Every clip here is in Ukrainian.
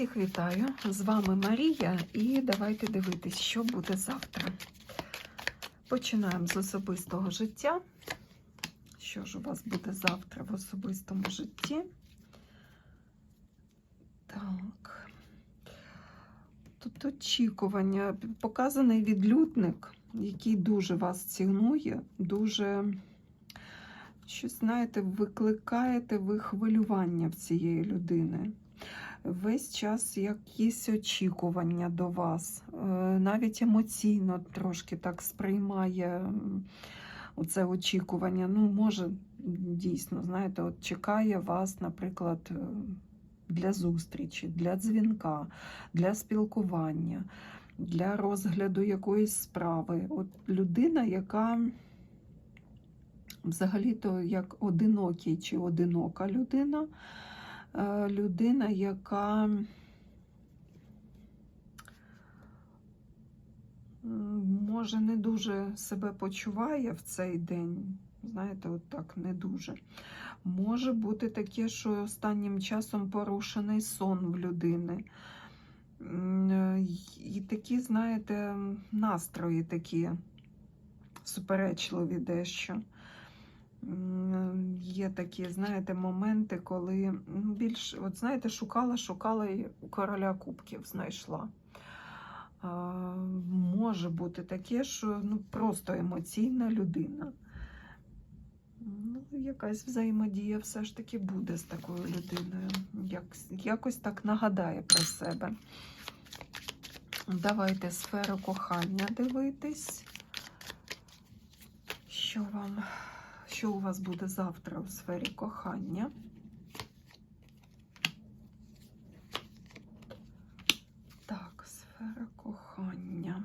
Всіх вітаю! З вами Марія, і давайте дивитись, що буде завтра. Починаємо з особистого життя. Що ж у вас буде завтра в особистому житті? Так. Тут очікування. Показаний відлюдник, який дуже вас цінує, дуже, щось, знаєте, викликаєте ви хвилювання в цієї людини весь час якісь очікування до вас, Е, навіть емоційно трошки так сприймає м, оце очікування. Ну, може, дійсно, знаєте, от чекає вас, наприклад, е, для зустрічі, для дзвінка, для спілкування, для розгляду якоїсь справи. От людина, яка взагалі-то як одинокий чи одинока людина людина, яка може не дуже себе почуває в цей день. Знаєте, от так не дуже. Може бути таке, що останнім часом порушений сон в людини. Е, І такі, знаєте, настрої такі суперечливі дещо. Є такі, знаєте, моменти, коли більш, от знаєте, шукала, шукала і короля кубків знайшла. А, може бути таке, що ну, просто емоційна людина. Ну, якась взаємодія все ж таки буде з такою людиною. Як, якось так нагадає про себе. Давайте сферу кохання дивитись. Що вам, що у вас буде завтра у сфері кохання? Так, сфера кохання.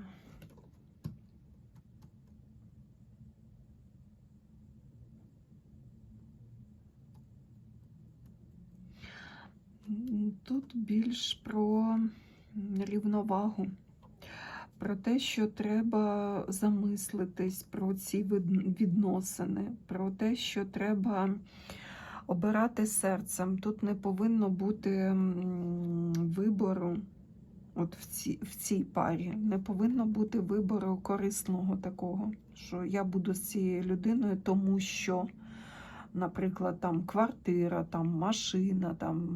Тут більш про рівновагу, про те, що треба замислитись про ці від- відносини, про те, що треба обирати серцем. Тут не повинно бути вибору. От в цій, в цій парі не повинно бути вибору корисного такого, що я буду з цією людиною, тому що наприклад, там квартира, там машина, там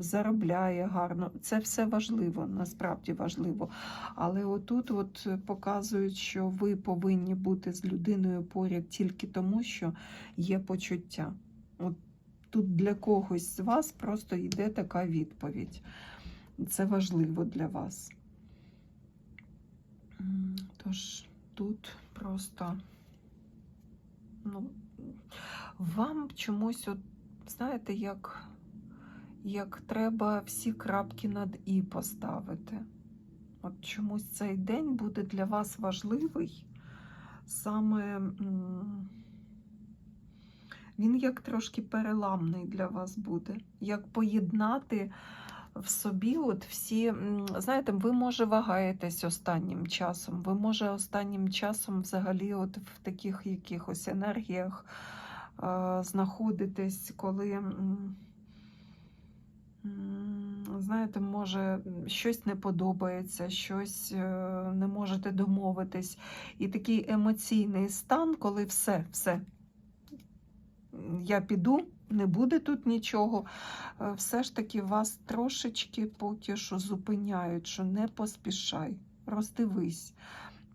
заробляє гарно. Це все важливо, насправді важливо. Але отут от показують, що ви повинні бути з людиною поряд тільки тому, що є почуття. От тут для когось з вас просто йде така відповідь. Це важливо для вас. Тож тут просто ну, вам чомусь, от, знаєте, як, як треба всі крапки над І поставити. От чомусь цей день буде для вас важливий. Саме він як трошки переламний для вас буде. Як поєднати в собі от всі, знаєте, ви може вагаєтесь останнім часом. Ви може останнім часом взагалі от в таких якихось енергіях е, знаходитесь, коли. Знаєте, може, щось не подобається, щось е, не можете домовитись. І такий емоційний стан, коли все, все, я піду, не буде тут нічого. Е, Все ж таки вас трошечки поки що зупиняють, що не поспішай, роздивись,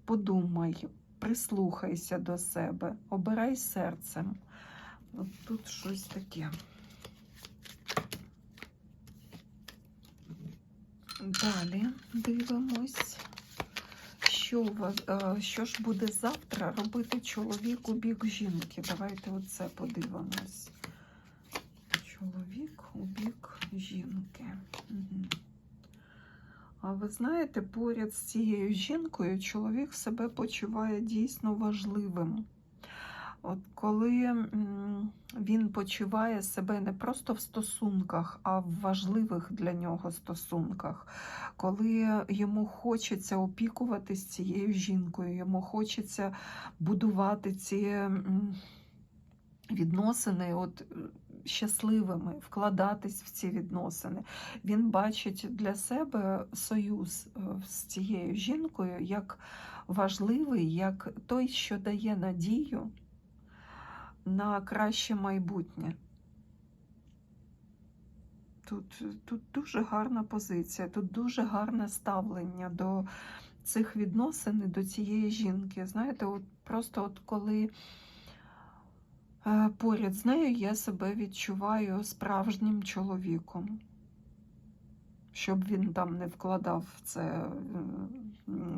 подумай, прислухайся до себе, обирай серцем. От тут щось таке. Далі дивимось, що, е, що ж буде завтра робити чоловік у бік жінки. Давайте оце подивимось. Чоловік у бік жінки. А ви знаєте, поряд з цією жінкою чоловік себе почуває дійсно важливим. От коли він почуває себе не просто в стосунках, а в важливих для нього стосунках, коли йому хочеться опікуватись цією жінкою, йому хочеться будувати ці відносини, от щасливими, вкладатись в ці відносини. Він бачить для себе союз е, з цією жінкою як важливий, як той, що дає надію на краще майбутнє. Тут, тут дуже гарна позиція, тут дуже гарне ставлення до цих відносин до цієї жінки. Знаєте, от просто от коли е, поряд з нею я себе відчуваю справжнім чоловіком. Щоб він там не вкладав в це е,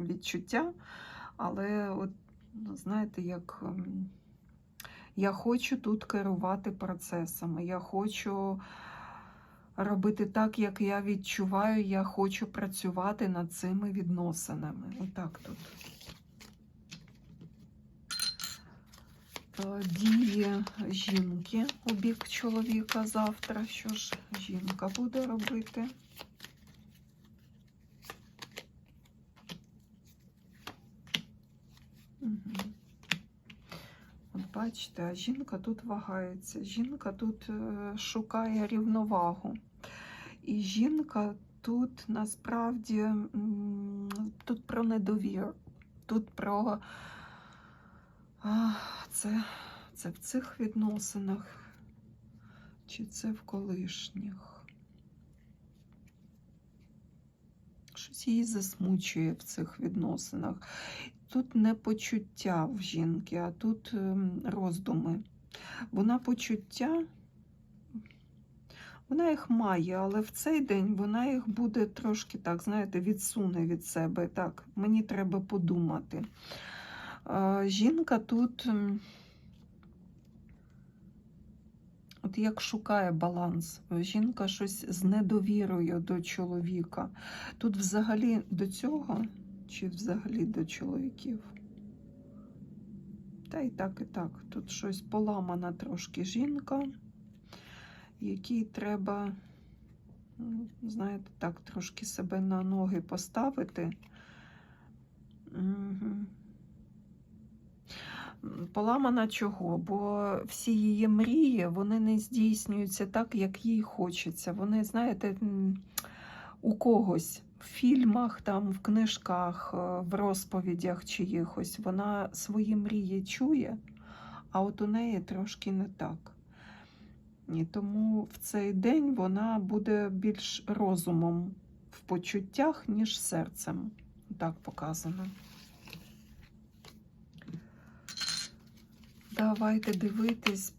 відчуття, але от, знаєте, як ем, я хочу тут керувати процесами, я хочу робити так, як я відчуваю, я хочу працювати над цими відносинами. Отак тут. Дії жінки у бік чоловіка завтра. Що ж жінка буде робити? От бачите, а жінка тут вагається. Жінка тут е, шукає рівновагу. І жінка тут насправді тут про недовіру, тут про а, це, це в цих відносинах, чи це в колишніх. Щось її засмучує в цих відносинах. Тут не почуття в жінки, а тут ем, роздуми. Вона почуття, вона їх має, але в цей день вона їх буде трошки так, знаєте, відсуне від себе. Так, мені треба подумати. Жінка тут, от як шукає баланс, жінка щось з недовірою до чоловіка. Тут взагалі до цього чи взагалі до чоловіків. Та і так, і так. Тут щось поламана трошки жінка, якій треба, ну, знаєте, так, трошки себе на ноги поставити. Угу. Поламана чого? Бо всі її мрії вони не здійснюються так, як їй хочеться. Вони, знаєте, у когось в фільмах, там, в книжках, е, в розповідях чиїхось вона свої мрії чує, а от у неї трошки не так. І тому в цей день вона буде більш розумом в почуттях, ніж серцем. Так показано. Давайте дивитись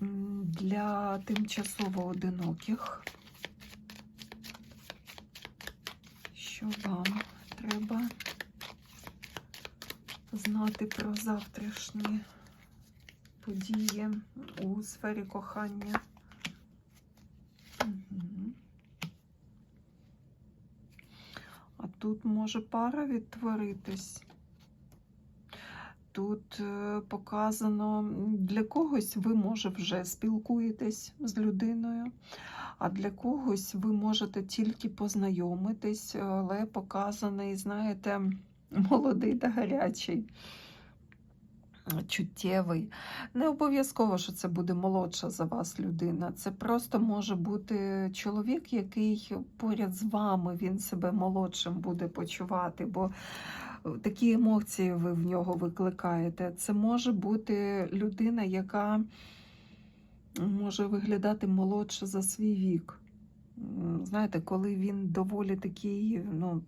для тимчасово одиноких. Що вам треба знати про завтрашні події у сфері кохання? Мгм. А тут може пара відтворитись. Тут е, показано для когось ви може вже спілкуєтесь з людиною, а для когось ви можете тільки познайомитись, але показаний, знаєте, молодий та гарячий, чуттєвий. Не обов'язково, що це буде молодша за вас людина. Це просто може бути чоловік, який поряд з вами він себе молодшим буде почувати. бо такі емоції ви в нього викликаєте. Це може бути людина, яка може виглядати молодше за свій вік. Знаєте, коли він доволі такий, ну,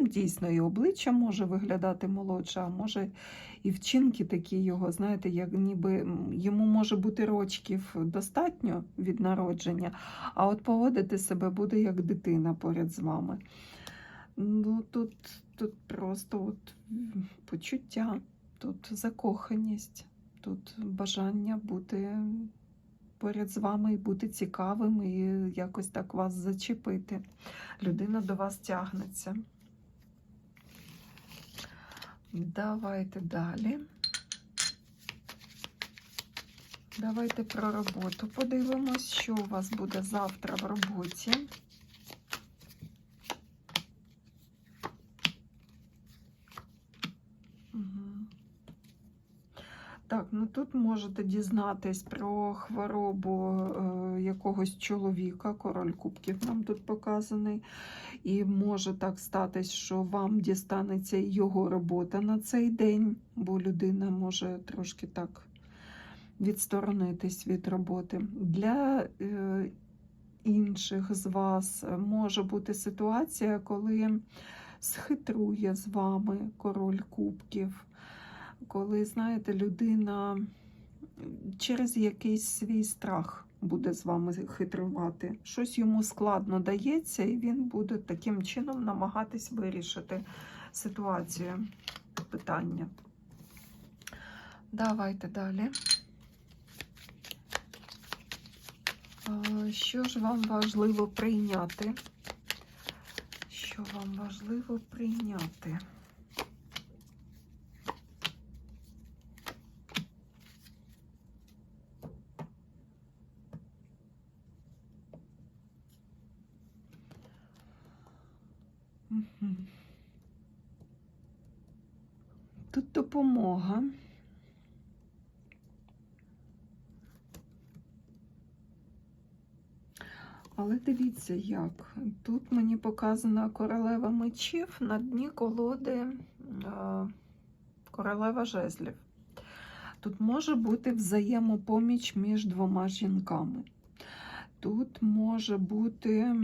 дійсно, і обличчя може виглядати молодше, а може і вчинки такі його, знаєте, як ніби йому може бути рочків достатньо від народження, а от поводити себе буде як дитина поряд з вами. Ну, тут, тут просто от почуття, тут закоханість, тут бажання бути поряд з вами і бути цікавим, і якось так вас зачепити. Людина до вас тягнеться. Давайте далі. Давайте про роботу подивимось, що у вас буде завтра в роботі. Мгм. Так, ну тут можете дізнатись про хворобу е, якогось чоловіка, король кубків нам тут показаний. І може так статись, що вам дістанеться його робота на цей день, бо людина може трошки так відсторонитись від роботи. Для е, інших з вас може бути ситуація, коли схитрує з вами король кубків коли, знаєте, людина через якийсь свій страх буде з вами хитрувати. Щось йому складно дається, і він буде таким чином намагатись вирішити ситуацію, питання. Давайте далі. Що ж вам важливо прийняти? Що вам важливо прийняти? Тут допомога. Але дивіться як. Тут мені показана королева мечів на дні колоди е, королева жезлів. Тут може бути взаємопоміч між двома жінками. Тут може бути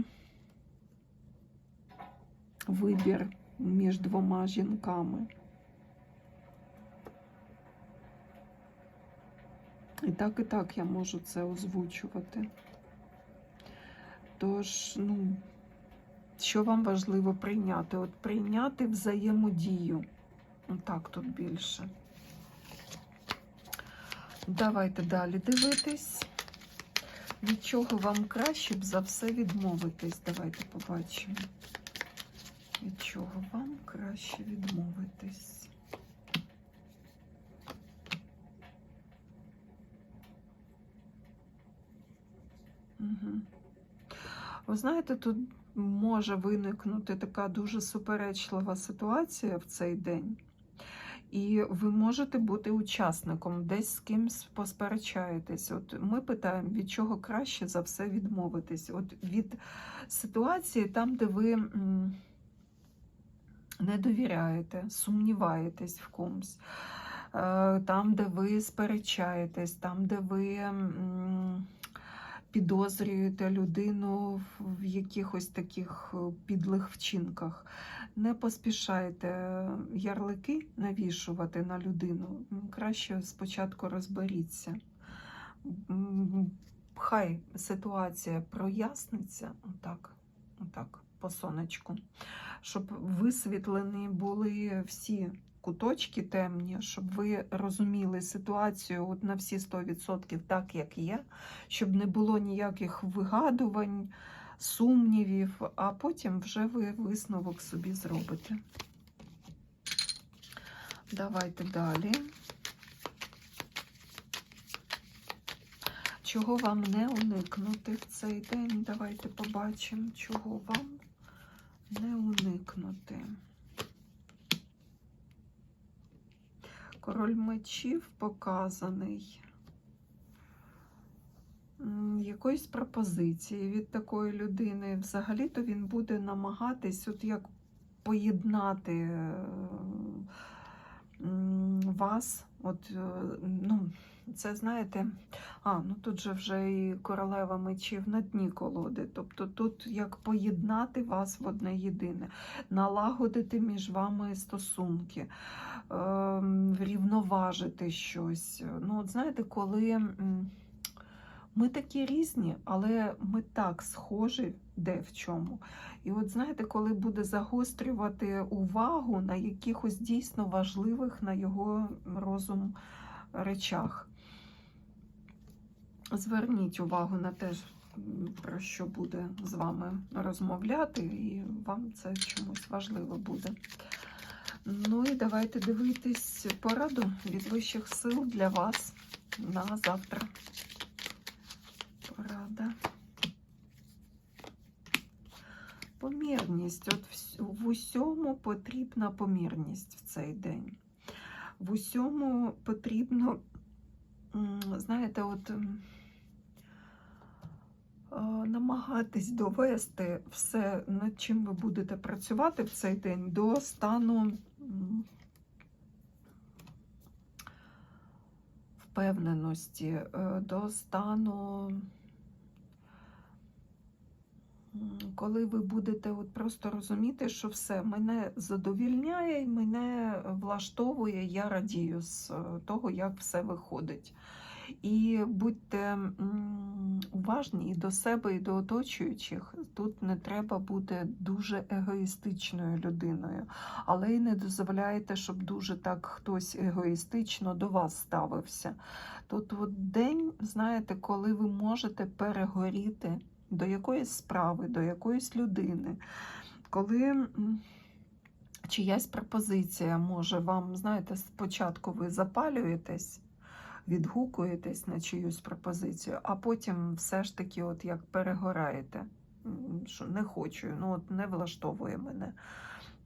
вибір між двома жінками. І так, і так я можу це озвучувати. Тож, ну, що вам важливо прийняти? От прийняти взаємодію. Отак тут більше. Давайте далі дивитись. Від чого вам краще б за все відмовитись? Давайте побачимо. Від чого вам краще відмовитись? Ви знаєте, тут може виникнути така дуже суперечлива ситуація в цей день, і ви можете бути учасником, десь з кимсь посперечаєтесь. От ми питаємо, від чого краще за все відмовитись? От від ситуації, там, де ви не довіряєте, сумніваєтесь в комусь, е, там, де ви сперечаєтесь, там, де ви підозрюєте людину в якихось таких е, підлих вчинках. Не поспішайте ярлики навішувати на людину. Краще спочатку розберіться. Хай ситуація проясниться, отак, отак, по сонечку, щоб висвітлені були всі куточки темні, щоб ви розуміли ситуацію от на всі 100% так, як є, щоб не було ніяких вигадувань, сумнівів, а потім вже ви висновок собі зробите. Давайте далі. Чого вам не уникнути в цей день? Давайте побачимо, чого вам не уникнути. Король мечів показаний. Якоїсь пропозиції від такої людини. Взагалі-то він буде намагатись от як поєднати е, вас. От, е, ну, це, знаєте, а, ну тут же вже і королева мечів на дні колоди. Тобто тут як поєднати вас в одне єдине, налагодити між вами стосунки, е, врівноважити щось. Ну, от знаєте, коли ми такі різні, але ми так схожі де в чому. І от знаєте, коли буде загострювати увагу на якихось дійсно важливих на його розум речах. Зверніть увагу на те, про що буде з вами розмовляти, і вам це чомусь важливо буде. Ну і давайте дивитись пораду від вищих сил для вас на завтра. Помірність. От в усьому потрібна помірність в цей день. В усьому потрібно знаєте, от намагатись довести все, над чим ви будете працювати в цей день, до стану впевненості, е, до стану. Коли ви будете от просто розуміти, що все мене задовільняє, мене влаштовує, я радію з е, того, як все виходить. І будьте уважні і до себе, і до оточуючих. Тут не треба бути дуже егоїстичною людиною, але й не дозволяйте, щоб дуже так хтось егоїстично до вас ставився. Тут от день, знаєте, коли ви можете перегоріти до якоїсь справи, до якоїсь людини, коли. Чиясь пропозиція може вам, знаєте, спочатку ви запалюєтесь, відгукуєтесь на чиюсь пропозицію, а потім все ж таки, от як перегораєте, що не хочу, ну от не влаштовує мене.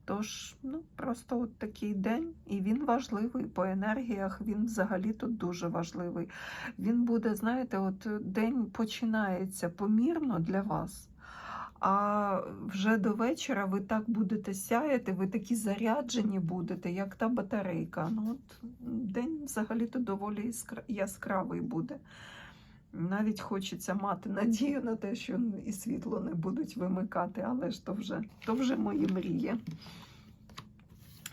Тож, ну, просто от такий день, і він важливий по енергіях, він взагалі тут дуже важливий. Він буде, знаєте, от день починається помірно для вас. А вже до вечора ви так будете сяяти, ви такі заряджені будете, як та батарейка. Ну, от день взагалі-то доволі яскравий буде. Навіть хочеться мати надію на те, що і світло не будуть вимикати, але ж то вже, то вже мої мрії.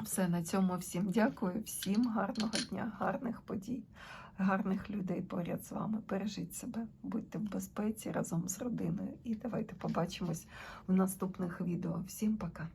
Все, на цьому всім дякую, всім гарного дня, гарних подій, гарних людей поряд з вами. Бережіть себе, будьте в безпеці разом з родиною. І давайте побачимось в наступних відео. Всім пока!